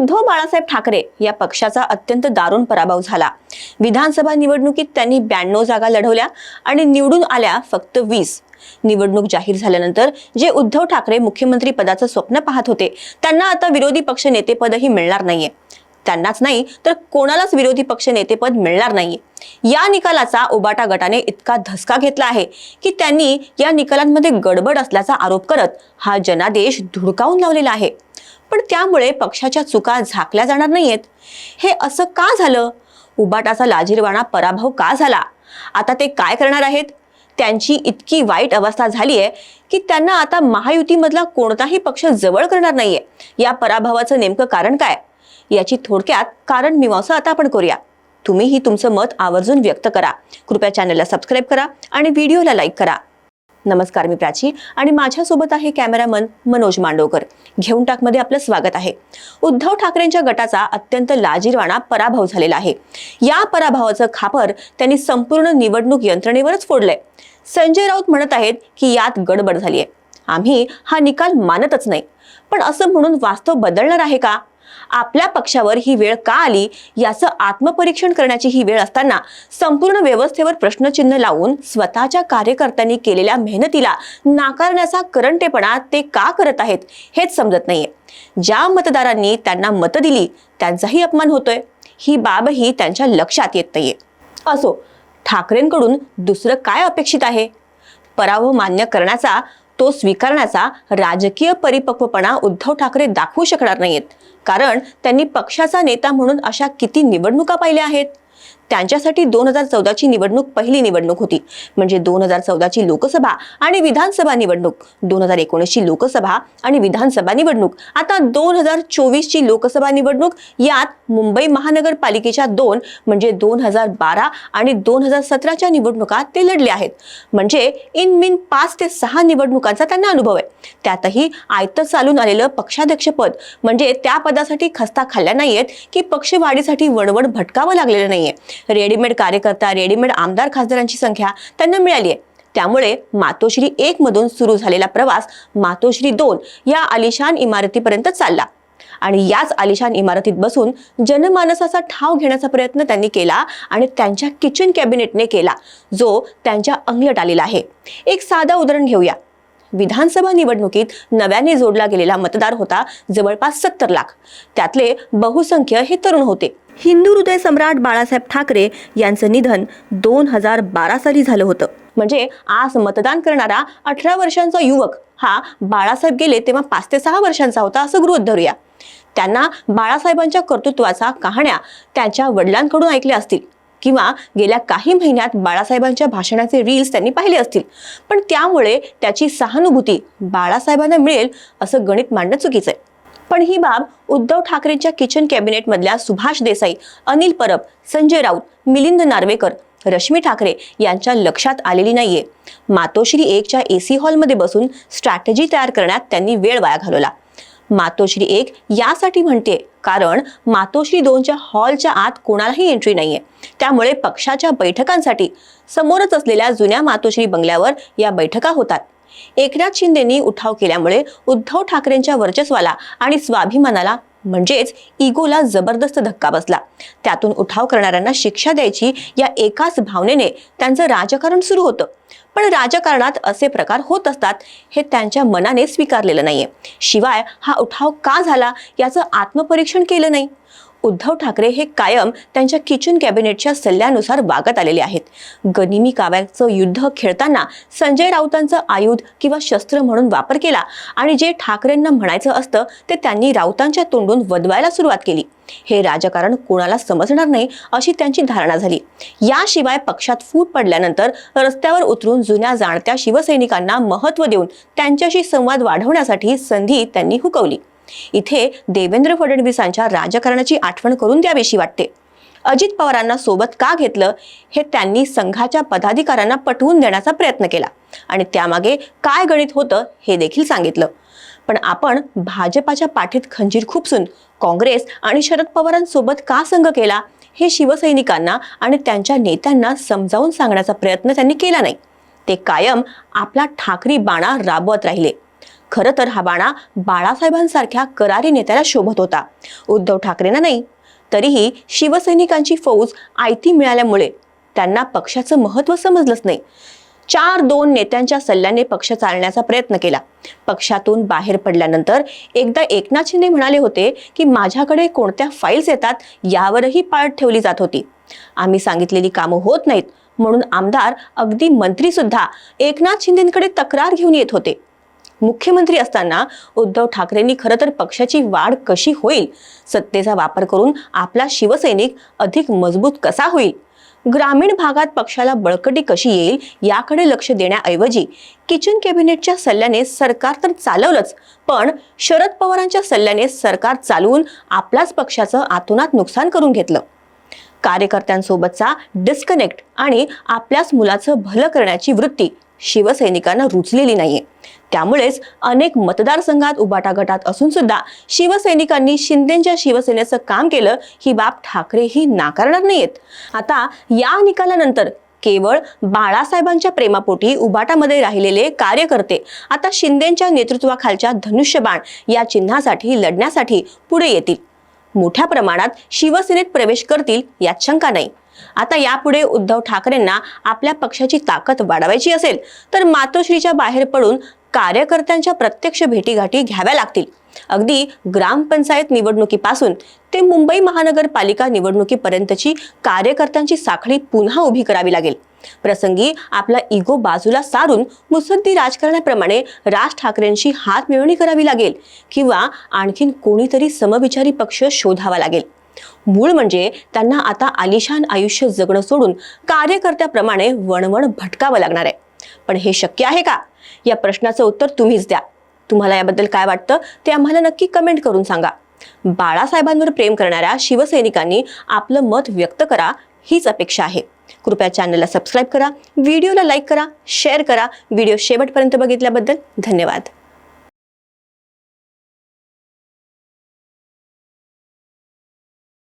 उद्धव बाळासाहेब ठाकरे या पक्षाचा अत्यंत दारुण पराभव झाला. विधानसभा निवडणुकीत त्यांनी ब्याण्णव जागा लढवल्या आणि निवडून आल्या फक्त वीस. निवडणूक जाहीर झाल्यानंतर जे उद्धव ठाकरे मुख्यमंत्री पदाचं स्वप्न पाहत होते त्यांना आता विरोधी पक्ष नेतेपदही मिळणार नाहीये. त्यांनाच नाही तर कोणालाच विरोधी पक्ष नेतेपद मिळणार नाहीये. या निकालाचा उबाटा गटाने इतका धसका घेतला आहे की त्यांनी या निकालांमध्ये गडबड असल्याचा आरोप करत हा जनादेश धुडकावून लावलेला आहे. पण त्यामुळे पक्षाच्या चुका झाकल्या जाणार नाहीयेत. हे असं का झालं? उबाटाचा लाजीरवाणा पराभव का झाला? आता ते काय करणार आहेत? त्यांची इतकी वाईट अवस्था झाली आहे की त्यांना आता महायुतीमधला कोणताही पक्ष जवळ करणार नाहीये. या पराभवाचं नेमकं कारण काय? याची थोडक्यात कारण मीमांसा आता आपण करूया. तुम्हीही तुमचं मत आवर्जून व्यक्त करा. कृपया चॅनलला सबस्क्राईब करा आणि व्हिडिओला लाईक करा. नमस्कार मी प्राची आणि माझ्यासोबत आहे कॅमेरामन मनोज मांडवकर घेऊन टाकमध्ये आपलं स्वागत आहे. उद्धव ठाकरेंच्या गटाचा अत्यंत लाजीरवाणा पराभव झालेला आहे. या पराभवाचं खापर त्यांनी संपूर्ण निवडणूक यंत्रणेवरच फोडलंय. संजय राऊत म्हणत आहेत की यात गडबड झाली आहे आम्ही हा निकाल मानतच नाही. पण असं म्हणून वास्तव बदलणार आहे का? आपल्या पक्षावर ही वेळ का आली याचं आत्मपरीक्षण करण्याची ही वेळ असताना संपूर्ण व्यवस्थेवर प्रश्नचिन्ह लावून स्वतःच्या कार्यकर्त्यांनी केलेल्या मेहनतीला नाकारण्याचा करंटेपणा ते का करत आहेत हेच समजत नाहीये. ज्या मतदारांनी त्यांना मतं दिली त्यांचाही अपमान होतोय. ही बाबही त्यांच्या लक्षात येत नाहीये. असो ठाकरेंकडून दुसरं काय अपेक्षित आहे? पराभव मान्य करण्याचा तो स्वीकारण्याचा राजकीय परिपक्वपणा उद्धव ठाकरे दाखवू शकणार नाहीत. कारण त्यांनी पक्षाचा नेता म्हणून अशा किती निवडणुका पाहिल्या आहेत? त्यांच्यासाठी दोन हजार चौदाची निवडणूक पहिली निवडणूक होती. म्हणजे दोन हजार चौदाची लोकसभा आणि विधानसभा निवडणूक. दोन हजार एकोणीसची लोकसभा आणि विधानसभा निवडणूक. आता दोन हजार चोवीसची लोकसभा निवडणूक यात मुंबई महानगरपालिकेच्या दोन म्हणजे दोन हजार बारा आणि दोन हजार सतराच्या निवडणुका ते लढले आहेत. म्हणजे इन मिन पाच ते सहा निवडणुकांचा त्यांना अनुभव आहे. त्यातही आयतं चालून आलेलं पक्षाध्यक्षपद म्हणजे त्या पदासाठी खस्ता खाल्ल्या नाहीयेत की पक्षवाढीसाठी वणवण भटकावं लागलेलं नाहीये. रेडीमेड कार्यकर्ता रेडीमेड आमदार खासदारांची संख्या त्यांना मिळाली आहे त्यामुळे मातोश्री एक मधून सुरू झालेला प्रवास मातोश्री दोन या आलिशान इमारतीपर्यंत चालला. आणि याच आलिशान इमारतीत बसून जनमानसाचा ठाव घेण्याचा प्रयत्न त्यांनी केला आणि त्यांच्या किचन कॅबिनेटने केला जो त्यांच्या अंगलट आलेला आहे. एक साधा उदाहरण घेऊया. विधानसभा निवडणुकीत नव्याने जोडला गेलेला मतदार होता जवळपास सत्तर लाख. त्यातले बहुसंख्य हे तरुण होते. हिंदू हृदय सम्राट बाळासाहेब ठाकरे यांचं निधन दोन हजार बारा साली झालं होतं. म्हणजे आज मतदान करणारा अठरा वर्षांचा युवक हा बाळासाहेब गेले तेव्हा पाच ते सहा वर्षांचा होता असं गृहीत धरूया. त्यांना बाळासाहेबांच्या कर्तृत्वाचा कहाण्या त्यांच्या वडिलांकडून ऐकल्या असतील. किंवा गेल्या काही महिन्यात बाळासाहेबांच्या भाषणाचे रील्स त्यांनी पाहिले असतील. पण त्यामुळे त्याची सहानुभूती बाळासाहेबांना मिळेल असं गणित मांडणं चुकीचं आहे. पण ही बाब उद्धव ठाकरेंच्या किचन कॅबिनेटमधल्या सुभाष देसाई अनिल परब संजय राऊत मिलिंद नार्वेकर रश्मी ठाकरे यांच्या लक्षात आलेली नाहीये. मातोश्री एकच्या एसी हॉलमध्ये बसून स्ट्रॅटेजी तयार करण्यात त्यांनी वेळ वाया घालवला. मातोश्री एक यासाठी म्हणते कारण मातोश्री दोनच्या हॉलच्या आत कोणालाही एंट्री नाहीये. त्यामुळे पक्षाच्या बैठकांसाठी समोरच असलेल्या जुन्या मातोश्री बंगल्यावर या बैठका होतात. एकनाथ शिंदेनी उठाव केल्यामुळे उद्धव ठाकरेंच्या वर्चस्वाला आणि स्वाभिमानाला म्हणजेच इगोला जबरदस्त धक्का बसला. त्यातून उठाव करणाऱ्यांना शिक्षा द्यायची या एकाच भावनेने त्यांचं राजकारण सुरू होतं. पण राजकारणात असे प्रकार होत असतात हे त्यांच्या मनाने स्वीकारलेलं नाहीये. शिवाय हा उठाव का झाला याचं आत्मपरीक्षण केलं नाही? उद्धव ठाकरे हे कायम त्यांच्या किचन कॅबिनेटच्या सल्ल्यानुसार वागत आलेले आहेत. गनिमी काव्याचं युद्ध खेळताना संजय राऊतांचं आयुध किंवा शस्त्र म्हणून वापर केला आणि जे ठाकरेंना म्हणायचं असतं ते त्यांनी राऊतांच्या तोंडून वदवायला सुरुवात केली. हे राजकारण कोणाला समजणार नाही अशी त्यांची धारणा झाली. याशिवाय पक्षात फूट पडल्यानंतर रस्त्यावर उतरून जुन्या जाणत्या शिवसैनिकांना महत्त्व देऊन त्यांच्याशी संवाद वाढवण्यासाठी संधी त्यांनी हुकवली. इथे देवेंद्र फडणवीसांच्या राजकारणाची आठवण करून द्यावीशी वाटते. अजित पवारांना सोबत का घेतलं हे त्यांनी संघाच्या पदाधिकाऱ्यांना पटवून देण्याचा प्रयत्न केला आणि त्यामागे काय गणित होतं हे देखील सांगितलं. पण आपण भाजपाच्या पाठीत खंजीर खुपसून काँग्रेस आणि शरद पवारांसोबत का संघ केला हे शिवसैनिकांना आणि त्यांच्या नेत्यांना समजावून सांगण्याचा प्रयत्न त्यांनी केला नाही. ते कायम आपला ठाकरी बाणा राबवत राहिले. खरं तर हा बाणा बाळासाहेबांसारख्या करारी नेत्याला शोभत होता. उद्धव ठाकरेंना नाही तरीही शिवसैनिकांची फौज आयती मिळाल्यामुळे त्यांना पक्षाचं महत्त्व समजलंच नाही. चार दोन नेत्यांच्या सल्ल्याने पक्ष चालण्याचा प्रयत्न केला. पक्षातून बाहेर पडल्यानंतर एकदा एकनाथ शिंदे म्हणाले होते की माझ्याकडे कोणत्या फाईल्स येतात यावरही पाळत ठेवली जात होती. आम्ही सांगितलेली कामं होत नाहीत. म्हणून आमदार अगदी मंत्रीसुद्धा एकनाथ शिंदेकडे तक्रार घेऊन येत होते. मुख्यमंत्री असताना उद्धव ठाकरेंनी खरं तर पक्षाची वाढ कशी होईल? सत्तेचा वापर करून आपला शिवसैनिक अधिक मजबूत कसा होईल? ग्रामीण भागात पक्षाला बळकटी कशी येईल याकडे लक्ष देण्याऐवजी किचन कॅबिनेटच्या सल्ल्याने सरकार तर चालवलंच पण शरद पवारांच्या सल्ल्याने सरकार चालवून आपल्याच पक्षाचं आतोनात नुकसान करून घेतलं. कार्यकर्त्यांसोबतचा डिस्कनेक्ट आणि आपल्याच मुलाचं भलं करण्याची वृत्ती शिवसैनिकांना रुचलेली नाहीये. त्यामुळेच अनेक मतदारसंघात उबाटा गटात असून सुद्धा शिवसैनिकांनी शिंदेच्या शिवसेनेचं काम केलं ही बाब ठाकरेही नाकारणार नाहीयेत. आता या निकालानंतर केवळ बाळासाहेबांच्या प्रेमापोटी उबाटामध्ये राहिलेले कार्यकर्ते आता शिंदेच्या नेतृत्वाखालच्या धनुष्यबाण या चिन्हासाठी लढण्यासाठी पुढे येतील. मोठ्या प्रमाणात शिवसेनेत प्रवेश करतील यात शंका नाही. आता यापुढे उद्धव ठाकरेंना आपल्या पक्षाची ताकद वाढवायची असेल तर मातोश्रीच्या बाहेर पडून कार्यकर्त्यांच्या प्रत्यक्ष भेटीगाठी घ्याव्या लागतील. अगदी ग्रामपंचायत निवडणुकीपासून ते मुंबई महानगरपालिका निवडणुकीपर्यंतची कार्यकर्त्यांची साखळी पुन्हा उभी करावी लागेल. प्रसंगी आपला इगो बाजूला सारून मुसद्दी राजकारणाप्रमाणे राज ठाकरेंशी हात मिळवणी करावी लागेल किंवा आणखीन कोणीतरी समविचारी पक्ष शोधावा लागेल. मूळ म्हणजे त्यांना आता आलिशान आयुष्य जगणं सोडून कार्यकर्त्याप्रमाणे वणवण भटकावं लागणार आहे. पण हे शक्य आहे का? या प्रश्नाचं उत्तर तुम्हीच द्या. तुम्हाला याबद्दल काय वाटतं ते आम्हाला नक्की कमेंट करून सांगा. बाळासाहेबांवर प्रेम करणाऱ्या शिवसैनिकांनी आपलं मत व्यक्त करा हीच अपेक्षा आहे. कृपया चॅनलला सबस्क्राईब करा व्हिडिओला लाईक करा शेअर करा. व्हिडिओ शेवटपर्यंत बघितल्याबद्दल धन्यवाद.